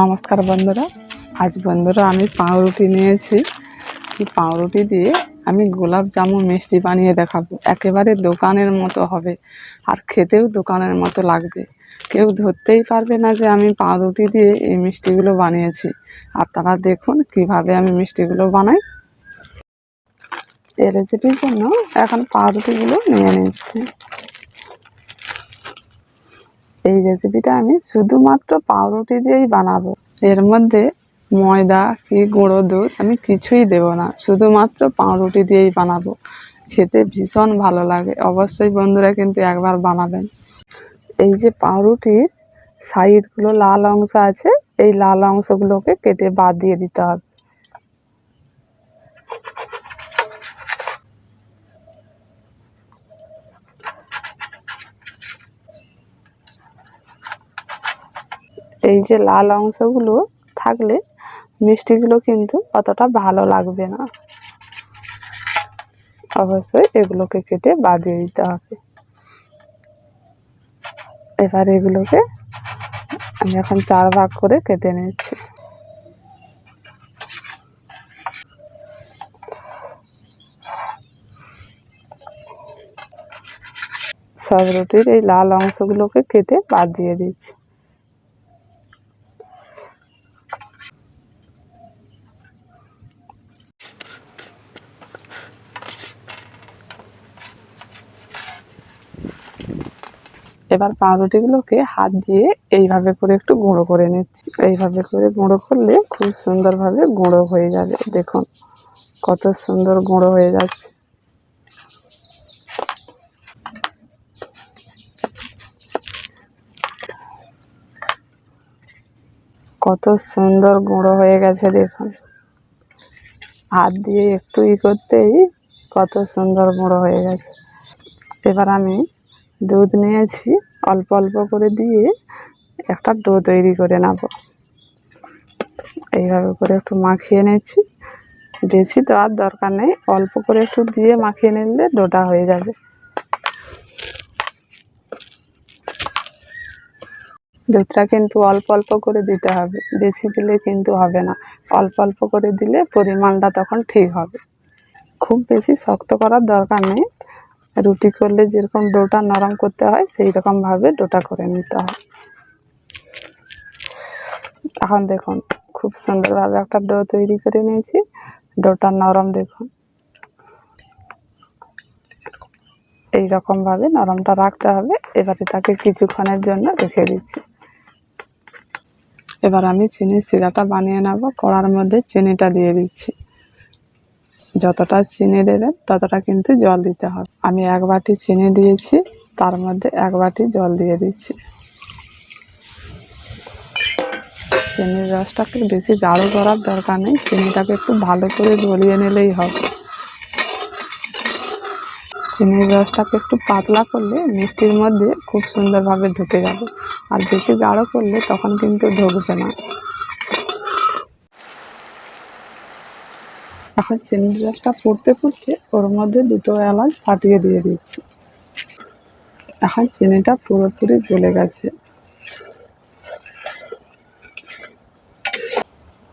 নমস্কার বন্ধুরা। আজ বন্ধুরা আমি পাউরুটি নিয়েছি। এই পাউরুটি দিয়ে আমি গোলাপ জামুন মিষ্টি বানিয়ে দেখাবো। একেবারে দোকানের মতো হবে। আর খেতেও দোকানের মতো লাগবে। কেউ ধরতেই পারবে না যে আমি পাউরুটি দিয়ে এই মিষ্টিগুলো বানিয়েছি। আপনারা দেখুন কীভাবে আমি মিষ্টিগুলো বানাই। এই রেসিপির জন্য এখন পাউরুটিগুলো নিয়ে নিচ্ছি। এই রেসিপিটা আমি শুধুমাত্র পাউরুটি দিয়েই বানাবো। এর মধ্যে ময়দা কি গুঁড়ো দুধ আমি কিছুই দেব না, শুধুমাত্র পাউরুটি দিয়েই বানাবো। খেতে ভীষণ ভালো লাগে, অবশ্যই বন্ধুরা কিন্তু একবার বানাবেন। এই যে পাউরুটির সাইডগুলো লাল অংশ আছে, এই লাল অংশগুলোকে কেটে বাদ দিয়ে দিতে হবে। এই যে লাল অংশগুলো থাকলে মিষ্টিগুলো কিন্তু অতটা ভালো লাগবে না। অবশ্যই এগুলোকে কেটে বাদ দিয়ে দিতে হবে। এবার এগুলোকে আমি এখন চার ভাগ করে কেটে নিচ্ছি। সব রুটির এই লাল অংশগুলোকে কেটে বাদ দিয়ে দিচ্ছি। এবার পাউরুটিগুলোকে হাত দিয়ে এইভাবে করে একটু গুঁড়ো করে নিচ্ছি। এইভাবে করে গুঁড়ো করলে খুব সুন্দরভাবে গুঁড়ো হয়ে যাবে। দেখুন কত সুন্দর গুঁড়ো হয়ে যাচ্ছে। কত সুন্দর গুঁড়ো হয়ে গেছে, দেখুন। হাত দিয়ে একটু ই করতেই কত সুন্দর গুঁড়ো হয়ে গেছে। এবার আমি দুধ নিয়েছি, অল্প অল্প করে দিয়ে একটা ডো তৈরি করে নেব। এইভাবে করে একটু মাখিয়ে নিচ্ছি। বেশি দেওয়ার দরকার নেই, অল্প করে একটু দিয়ে মাখিয়ে নিলে ডোটা হয়ে যাবে। দুধটা কিন্তু অল্প অল্প করে দিতে হবে, বেশি দিলে কিন্তু হবে না। অল্প অল্প করে দিলে পরিমাণটা তখন ঠিক হবে। খুব বেশি শক্ত করার দরকার নেই। রুটি করলে যেরকম ডোটা নরম করতে হয় সেই রকমভাবে ডোটা করে নিতে হয়। এখন দেখুন, খুব সুন্দরভাবে একটা ডো তৈরি করে নিয়েছি। ডোটা নরম দেখুন। এই রকমভাবে নরমটা রাখতে হবে। এবারে তাকে কিছুক্ষণের জন্য রেখে দিচ্ছি। এবার আমি চিনির শিরাটা বানিয়ে নেব। কড়ার মধ্যে চিনিটা দিয়ে দিচ্ছি। যতটা চিনি দেবেন ততটা কিন্তু জল দিতে হবে। আমি এক বাটি চিনি দিয়েছি, তার মধ্যে এক বাটি জল দিয়ে দিচ্ছি। চিনির রসটাকে বেশি গাঢ় করার দরকার নেই, চিনিটাকে একটু ভালো করে গলিয়ে নিলেই হবে। চিনির রসটাকে একটু পাতলা করলে মিষ্টির মধ্যে খুব সুন্দরভাবে ঢুকে যাবে। আর বেশি গাঢ় করলে তখন কিন্তু ঢুকবে না। এখন চিনির রসটা ফুটতে ফুটতে ওর মধ্যে দুটো এলাচ ফাটিয়ে দিয়ে দিচ্ছি। এখন চিনিটা পুরোপুরি গলে গেছে।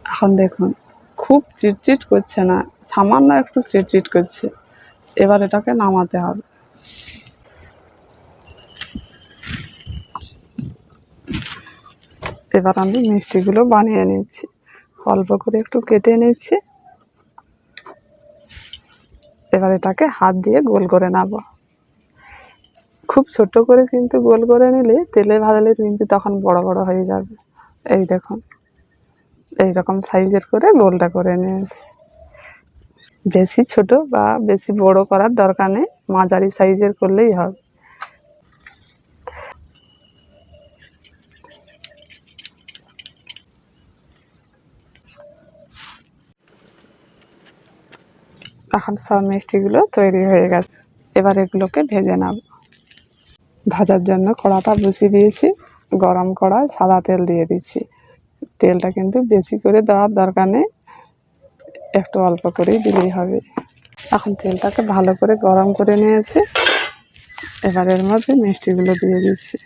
এখন দেখুন, খুব চিটচিট করছে না, সামান্য একটু চিটচিট করছে। এবার এটাকে নামাতে হবে। এবার আমি মিষ্টিগুলো বানিয়ে নিচ্ছি। অল্প করে একটু কেটে নিচ্ছি। এবার এটাকে হাত দিয়ে গোল করে নেব। খুব ছোট করে কিন্তু গোল করে নিলে তেলে ভাজলে কিন্তু তখন বড় বড় হয়ে যাবে। এই দেখুন, এইরকম সাইজের করে গোলটা করে নিয়েছি। বেশি ছোট বা বেশি বড় করার দরকার নেই, মাঝারি সাইজের করলেই হবে। এখন সব মিষ্টিগুলো তৈরি হয়ে গেছে। এবার এগুলোকে ভেজে নেব। ভাজার জন্য কড়াটা বসিয়ে দিয়েছি, গরম কড়ায় সাদা তেল দিয়ে দিচ্ছি। তেলটা কিন্তু বেশি করে দেওয়ার দরকার নেই, একটু অল্প করেই দিলেই হবে। এখন তেলটাকে ভালো করে গরম করে নিয়েছি। এবার এর মধ্যে মিষ্টিগুলো দিয়ে দিচ্ছি।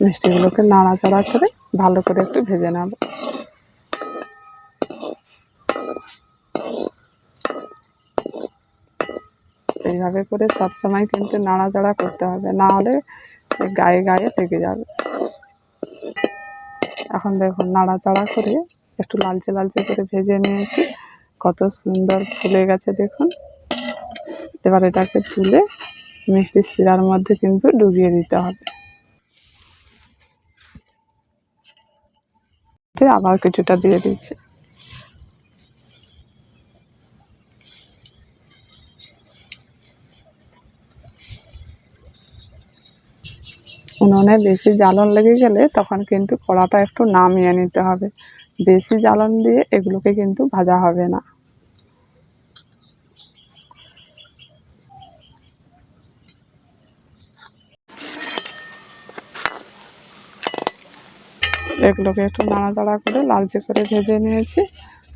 মিষ্টিগুলোকে নাড়াচাড়া করে ভালো করে একটু ভেজে নেব। এইভাবে করে সবসময় কিন্তু নাড়াচাড়া করতে হবে, না হলে গায়ে গায়ে থেকে যাবে। এখন দেখুন নাড়াচাড়া করে একটু লালচে লালচে করে ভেজে নিয়েছি, কত সুন্দর ফুলে গেছে দেখুন। এবার এটাকে তুলে মিষ্টির শিরার মধ্যে কিন্তু ডুবিয়ে দিতে হবে। দিয়ে আবার কিছুটা দিয়ে দিচ্ছি। উনুনে বেশি জ্বালন লেগে গেলে তখন কিন্তু কড়াটা একটু নামিয়ে নিতে হবে। বেশি জ্বালন দিয়ে এগুলোকে কিন্তু ভাজা হবে না। এগুলোকে একটু নাড়াচাড়া করে লালচে করে ভেজে নিয়েছি।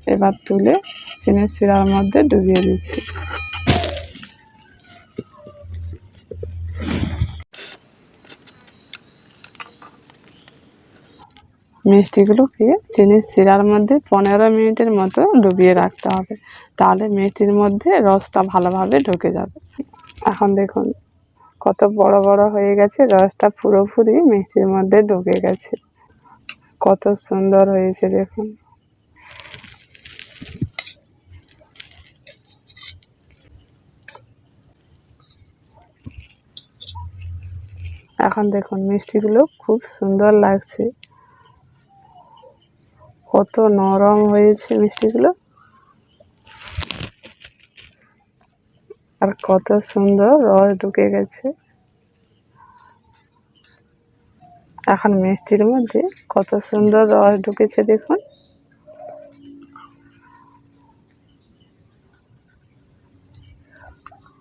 এবার তুলে চিনির শিরার মধ্যে ডুবিয়ে দিচ্ছি। মিষ্টিগুলোকে চিনির শিরার মধ্যে পনেরো মিনিটের মতো ডুবিয়ে রাখতে হবে। তাহলে মিষ্টির মধ্যে রসটা ভালোভাবে ঢুকে যাবে। এখন দেখুন, কত বড় বড় হয়ে গেছে, রসটা পুরোপুরি মিষ্টির মধ্যে ঢুকে গেছে। কত সুন্দর হয়েছে দেখুন। এখন দেখুন মিষ্টিগুলো খুব সুন্দর লাগছে। কত নরম হয়েছে মিষ্টিগুলো। আর কত সুন্দর রস ঢুকে গেছে। এখন মিষ্টির মধ্যে কত সুন্দর রস ঢুকেছে দেখুন।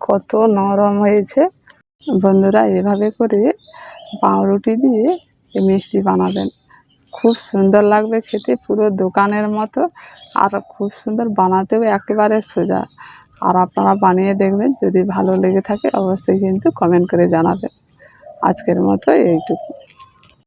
কত নরম হয়েছে। বন্ধুরা, এভাবে করে পাউরুটি দিয়ে মিষ্টি বানাবেন। খুব সুন্দর লাগবে খেতে, পুরো দোকানের মতো। আর খুব সুন্দর বানাতেও একেবারে সোজা। আর আপনারা বানিয়ে দেখবেন, যদি ভালো লেগে থাকে অবশ্যই কিন্তু কমেন্ট করে জানাবেন। আজকের মতো এইটুকু।